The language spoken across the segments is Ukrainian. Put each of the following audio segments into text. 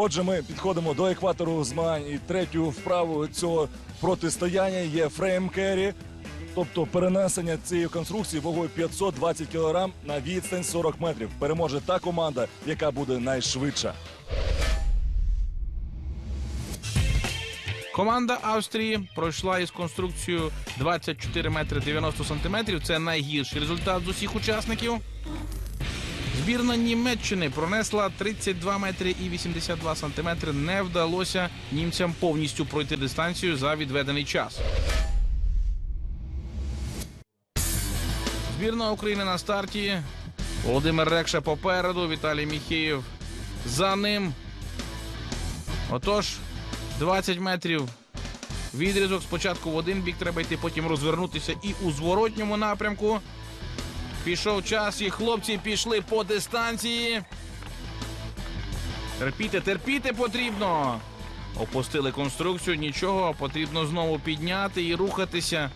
Отже, ми підходимо до екватору змагань і третю вправою цього протистояння є фрейм керрі, тобто перенесення цієї конструкції вагою 520 кг на відстань 40 метрів. Переможе та команда, яка буде найшвидша. Команда Австрії пройшла із конструкцією 24 метри 90 сантиметрів. Це найгірший результат з усіх учасників. Збірна Німеччини пронесла 32 метри і 82 сантиметри. Не вдалося німцям повністю пройти дистанцію за відведений час. Збірна України на старті. Володимир Рекша попереду, Віталій Міхеєв за ним. Отож, 20 метрів відрізок. Спочатку в один бік треба йти, потім розвернутися і у зворотньому напрямку. Пішов час, і хлопці пішли по дистанції. Терпіти, терпіти потрібно. Опустили конструкцію, нічого, потрібно знову підняти і рухатися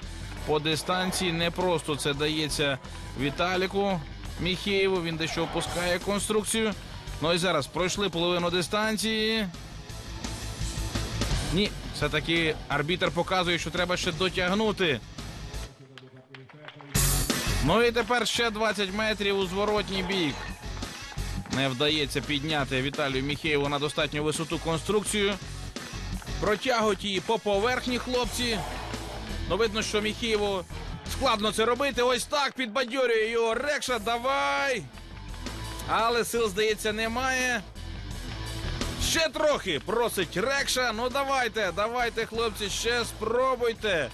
по дистанції. Не просто це дається Віталіку Міхеєву. Він дещо опускає конструкцію. Ну і зараз пройшли половину дистанції. Ні, все-таки арбітр показує, що треба ще дотягнути. Ну і тепер ще 20 метрів у зворотній бік. Не вдається підняти Віталію Міхеєву на достатню висоту конструкцію. Протягують її по поверхні хлопці. Ну, видно, що Міхеєву складно це робити. Ось так підбадьорює його. Рекша, давай! Але сил, здається, немає. Ще трохи просить Рекша. Ну давайте, давайте, хлопці, ще спробуйте.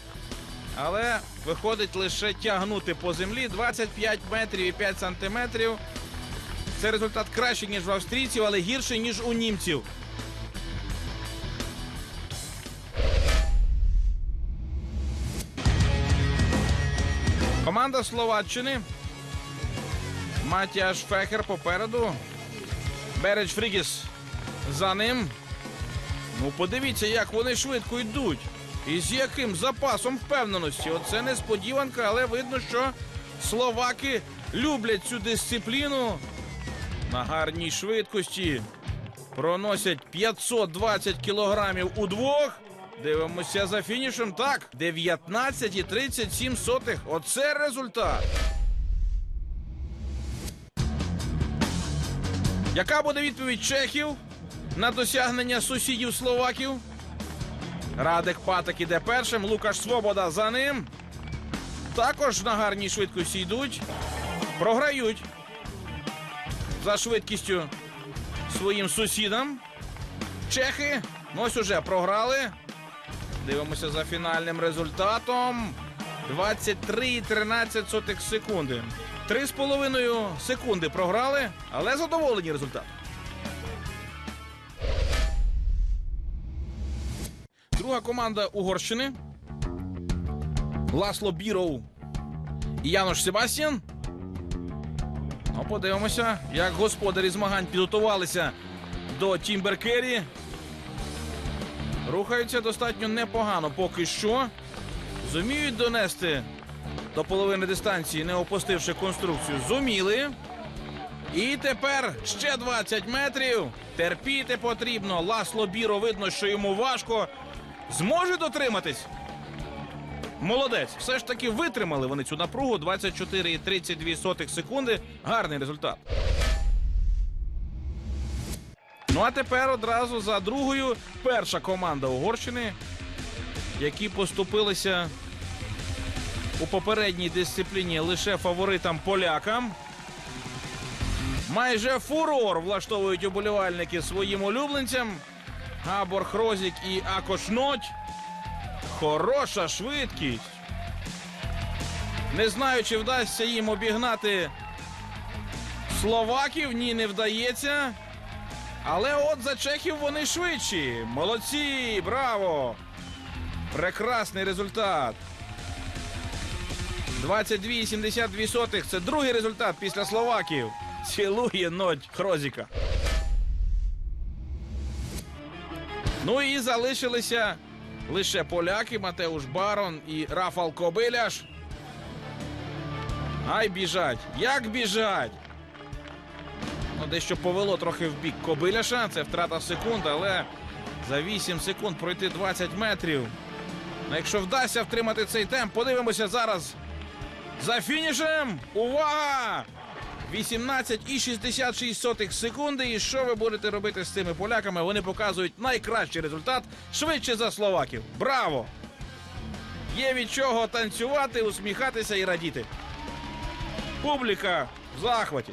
Але виходить лише тягнути по землі 25 метрів і 5 сантиметрів. Це результат кращий, ніж в австрійців, але гірший, ніж у німців. Команда Словаччини. Матіаш Фехер попереду. Бередж Фрігіс за ним. Ну, подивіться, як вони швидко йдуть. І з яким запасом впевненості. Оце несподіванка, але видно, що словаки люблять цю дисципліну. На гарній швидкості проносять 520 кілограмів удвох. Дивимося за фінішем. Так, 19,37 сотих. Оце результат. Яка буде відповідь чехів на досягнення сусідів словаків? Радик Патик іде першим, Лукаш Свобода за ним. Також на гарній швидкості йдуть. Програють за швидкістю своїм сусідам. Чехи ну ось уже програли. Дивимося за фінальним результатом. 23,13 секунди. 3,5 секунди програли, але задоволені результатом. Друга команда Угорщини. Ласло Біроу і Янош Себастьян. Ну, подивимося, як господарі змагань підготувалися до Тімберкері. Рухаються достатньо непогано поки що. Зуміють донести до половини дистанції, не опустивши конструкцію. Зуміли. І тепер ще 20 метрів. Терпіти потрібно. Ласло Біро видно, що йому важко. Зможе дотриматись. Молодець. Все ж таки витримали вони цю напругу 24,32 секунди. Гарний результат. Ну а тепер одразу за другою перша команда Угорщини, які поступилися у попередній дисципліні лише фаворитам полякам. Майже фурор влаштовують уболівальники своїм улюбленцям. Габор Хрозік і Акош Ноть. Хороша швидкість. Не знаю, чи вдасться їм обігнати словаків. Ні, не вдається. Але от за чехів вони швидші. Молодці! Браво! Прекрасний результат. 22,72 це другий результат після словаків. Цілує ноть Хрозіка. Ну і залишилися лише поляки Матеуш Барон і Рафал Кобиляш. Ай біжать! Як біжать! Ну, дещо повело трохи в бік Кобиляша. Це втрата секунд, але за 8 секунд пройти 20 метрів. Ну, якщо вдасться втримати цей темп, подивимося зараз. За фінішем! Увага! 18,66 секунди. І що ви будете робити з цими поляками? Вони показують найкращий результат швидше за словаків. Браво! Є від чого танцювати, усміхатися і радіти. Публіка в захваті.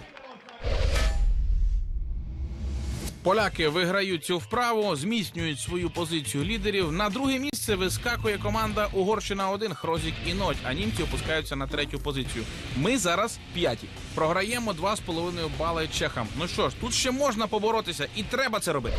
Поляки виграють цю вправу, зміцнюють свою позицію лідерів. На друге місце вискакує команда Угорщина 1 Хрозік і Ноть, а німці опускаються на третю позицію. Ми зараз п'яті. Програємо 2,5 бали чехам. Ну що ж, тут ще можна поборотися, і треба це робити.